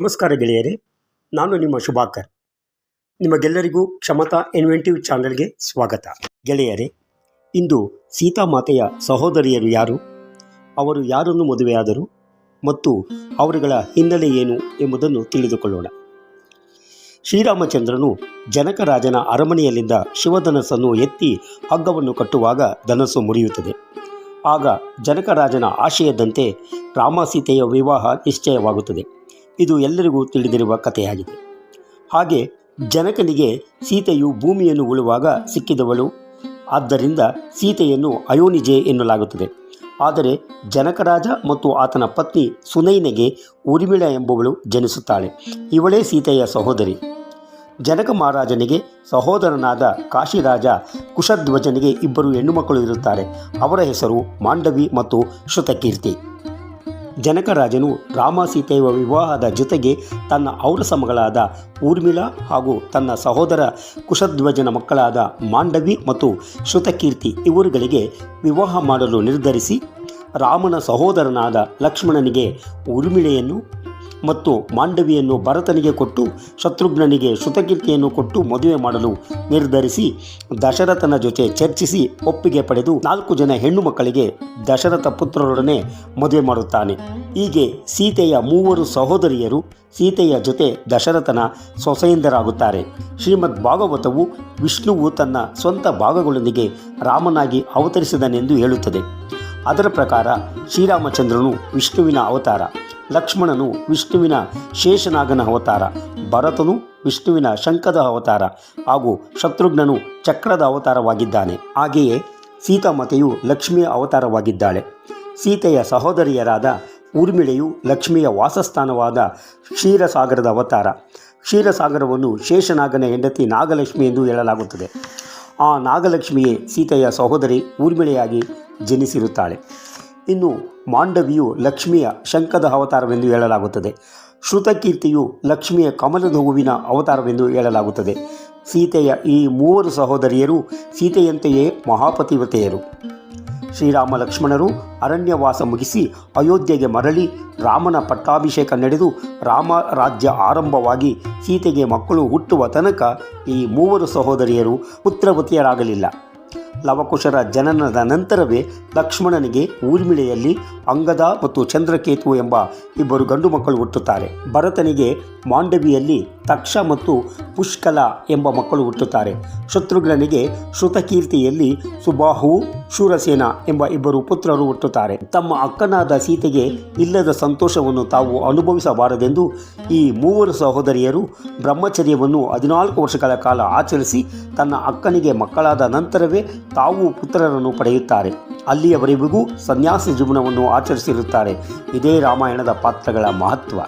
ನಮಸ್ಕಾರ ಗೆಳೆಯರೇ, ನಾನು ನಿಮ್ಮ ಶುಭಾಕರ್. ನಿಮಗೆಲ್ಲರಿಗೂ ಕ್ಷಮತಾ ಇನ್ವೆಂಟಿವ್ ಚಾನೆಲ್ಗೆ ಸ್ವಾಗತ. ಗೆಳೆಯರೇ, ಇಂದು ಸೀತಾಮಾತೆಯ ಸಹೋದರಿಯರು ಯಾರು? ಅವರು ಯಾರನ್ನು ಮದುವೆಯಾದರು? ಮತ್ತು ಅವರುಗಳ ಹಿನ್ನೆಲೆ ಏನು ಎಂಬುದನ್ನು ತಿಳಿದುಕೊಳ್ಳೋಣ. ಶ್ರೀರಾಮಚಂದ್ರನು ಜನಕರಾಜನ ಅರಮನೆಯಲ್ಲಿದ್ದ ಶಿವಧನಸ್ಸನ್ನು ಎತ್ತಿ ಹಗ್ಗವನ್ನು ಕಟ್ಟುವಾಗ ಧನಸ್ಸು ಮುರಿಯುತ್ತದೆ. ಆಗ ಜನಕರಾಜನ ಆಶಯದಂತೆ ರಾಮ ಸೀತೆಯ ವಿವಾಹ ನಿಶ್ಚಯವಾಗುತ್ತದೆ. ಇದು ಎಲ್ಲರಿಗೂ ತಿಳಿದಿರುವ ಕಥೆಯಾಗಿದೆ. ಹಾಗೆ ಜನಕನಿಗೆ ಸೀತೆಯು ಭೂಮಿಯನ್ನು ಉಳುವಾಗ ಸಿಕ್ಕಿದವಳು. ಆದ್ದರಿಂದ ಸೀತೆಯನ್ನು ಅಯೋನಿಜೆ ಎನ್ನಲಾಗುತ್ತದೆ. ಆದರೆ ಜನಕರಾಜ ಮತ್ತು ಆತನ ಪತ್ನಿ ಸುನೈನೆಗೆ ಉರ್ಮಿಳ ಎಂಬುವಳು ಜನಿಸುತ್ತಾಳೆ. ಇವಳೇ ಸೀತೆಯ ಸಹೋದರಿ. ಜನಕ ಮಹಾರಾಜನಿಗೆ ಸಹೋದರನಾದ ಕಾಶಿರಾಜ ಕುಶಧ್ವಜನಿಗೆ ಇಬ್ಬರು ಹೆಣ್ಣುಮಕ್ಕಳು ಇರುತ್ತಾರೆ. ಅವರ ಹೆಸರು ಮಾಂಡವಿ ಮತ್ತು ಶ್ರುತಕೀರ್ತಿ. ಜನಕರಾಜನು ರಾಮ ಸೀತೆಯ ವಿವಾಹದ ಜೊತೆಗೆ ತನ್ನ ಔರಸ ಮಗಳಾದ ಊರ್ಮಿಳಾ ಹಾಗೂ ತನ್ನ ಸಹೋದರ ಕುಶಧ್ವಜನ ಮಕ್ಕಳಾದ ಮಾಂಡವಿ ಮತ್ತು ಶ್ರುತಕೀರ್ತಿ ಇವರುಗಳಿಗೆ ವಿವಾಹ ಮಾಡಲು ನಿರ್ಧರಿಸಿ ರಾಮನ ಸಹೋದರನಾದ ಲಕ್ಷ್ಮಣನಿಗೆ ಊರ್ಮಿಳೆಯನ್ನು ಮತ್ತು ಮಾಂಡವಿಯನ್ನು ಭರತನಿಗೆ ಕೊಟ್ಟು ಶತ್ರುಘ್ನನಿಗೆ ಶ್ರುತಕೀರ್ತಿಯನ್ನು ಕೊಟ್ಟು ಮದುವೆ ಮಾಡಲು ನಿರ್ಧರಿಸಿ ದಶರಥನ ಜೊತೆ ಚರ್ಚಿಸಿ ಒಪ್ಪಿಗೆ ಪಡೆದು ನಾಲ್ಕು ಜನ ಹೆಣ್ಣು ಮಕ್ಕಳಿಗೆ ದಶರಥ ಪುತ್ರರೊಡನೆ ಮದುವೆ ಮಾಡುತ್ತಾನೆ. ಹೀಗೆ ಸೀತೆಯ ಮೂವರು ಸಹೋದರಿಯರು ಸೀತೆಯ ಜೊತೆ ದಶರಥನ ಸೊಸೆಯಿಂದರಾಗುತ್ತಾರೆ. ಶ್ರೀಮದ್ ಭಾಗವತವು ವಿಷ್ಣುವು ತನ್ನ ಸ್ವಂತ ಭಾಗಗಳೊಂದಿಗೆ ರಾಮನಾಗಿ ಅವತರಿಸಿದನೆಂದು ಹೇಳುತ್ತದೆ. ಅದರ ಪ್ರಕಾರ ಶ್ರೀರಾಮಚಂದ್ರನು ವಿಷ್ಣುವಿನ ಅವತಾರ. ಲಕ್ಷ್ಮಣನು ವಿಷ್ಣುವಿನ ಶೇಷನಾಗನ ಅವತಾರ, ಭರತನು ವಿಷ್ಣುವಿನ ಶಂಖದ ಅವತಾರ ಹಾಗೂ ಶತ್ರುಘ್ನನು ಚಕ್ರದ ಅವತಾರವಾಗಿದ್ದಾನೆ. ಹಾಗೆಯೇ ಸೀತಾಮಾತೆಯು ಲಕ್ಷ್ಮಿಯ ಅವತಾರವಾಗಿದ್ದಾಳೆ. ಸೀತೆಯ ಸಹೋದರಿಯರಾದ ಊರ್ಮಿಳೆಯು ಲಕ್ಷ್ಮಿಯ ವಾಸಸ್ಥಾನವಾದ ಕ್ಷೀರಸಾಗರದ ಅವತಾರ. ಕ್ಷೀರಸಾಗರವನ್ನು ಶೇಷನಾಗನ ಹೆಂಡತಿ ನಾಗಲಕ್ಷ್ಮಿ ಎಂದು ಹೇಳಲಾಗುತ್ತದೆ. ಆ ನಾಗಲಕ್ಷ್ಮಿಯೇ ಸೀತೆಯ ಸಹೋದರಿ ಊರ್ಮಿಳೆಯಾಗಿ ಜನಿಸಿರುತ್ತಾಳೆ. ಇನ್ನು ಮಾಂಡವಿಯು ಲಕ್ಷ್ಮಿಯ ಶಂಕದ ಅವತಾರವೆಂದು ಹೇಳಲಾಗುತ್ತದೆ. ಶ್ರುತಕೀರ್ತಿಯು ಲಕ್ಷ್ಮಿಯ ಕಮಲದ ಹೂವಿನ ಅವತಾರವೆಂದು ಹೇಳಲಾಗುತ್ತದೆ. ಸೀತೆಯ ಈ ಮೂವರು ಸಹೋದರಿಯರು ಸೀತೆಯಂತೆಯೇ ಮಹಾಪತಿವತೆಯರು ಶ್ರೀರಾಮ ಲಕ್ಷ್ಮಣರು ಅರಣ್ಯವಾಸ ಮುಗಿಸಿ ಅಯೋಧ್ಯೆಗೆ ಮರಳಿ ರಾಮನ ಪಟ್ಟಾಭಿಷೇಕ ನಡೆದು ರಾಮ ರಾಜ್ಯ ಆರಂಭವಾಗಿ ಸೀತೆಗೆ ಮಕ್ಕಳು ಹುಟ್ಟುವ ತನಕ ಈ ಮೂವರು ಸಹೋದರಿಯರು ಪುತ್ರವತಿಯರಾಗಲಿಲ್ಲ. ಲವಕುಶರ ಜನನದ ನಂತರವೇ ಲಕ್ಷ್ಮಣನಿಗೆ ಊರ್ಮಿಳೆಯಲ್ಲಿ ಅಂಗದ ಮತ್ತು ಚಂದ್ರಕೇತು ಎಂಬ ಇಬ್ಬರು ಗಂಡು ಮಕ್ಕಳು ಹುಟ್ಟುತ್ತಾರೆ. ಭರತನಿಗೆ ಮಾಂಡವಿಯಲ್ಲಿ ತಕ್ಷ ಮತ್ತು ಪುಷ್ಕಲ ಎಂಬ ಮಕ್ಕಳು ಹುಟ್ಟುತ್ತಾರೆ. ಶತ್ರುಘ್ನನಿಗೆ ಶ್ರುತಕೀರ್ತಿಯಲ್ಲಿ ಸುಬಾಹು, ಶೂರಸೇನ ಎಂಬ ಇಬ್ಬರು ಪುತ್ರರು ಹುಟ್ಟುತ್ತಾರೆ. ತಮ್ಮ ಅಕ್ಕನಾದ ಸೀತೆಗೆ ಇಲ್ಲದ ಸಂತೋಷವನ್ನು ತಾವು ಅನುಭವಿಸಬಾರದೆಂದು ಈ ಮೂವರು ಸಹೋದರಿಯರು ಬ್ರಹ್ಮಚರ್ಯವನ್ನು ಹದಿನಾಲ್ಕು ವರ್ಷಗಳ ಕಾಲ ಆಚರಿಸಿ ತನ್ನ ಅಕ್ಕನಿಗೆ ಮಕ್ಕಳಾದ ನಂತರವೇ ತಾವು ಪುತ್ರರನ್ನು ಪಡೆಯುತ್ತಾರೆ. ಅಲ್ಲಿಯವರೆಗೂ ಸನ್ಯಾಸಿ ಜೀವನವನ್ನು ಆಚರಿಸಿರುತ್ತಾರೆ. ಇದೇ ರಾಮಾಯಣದ ಪಾತ್ರಗಳ ಮಹತ್ವ.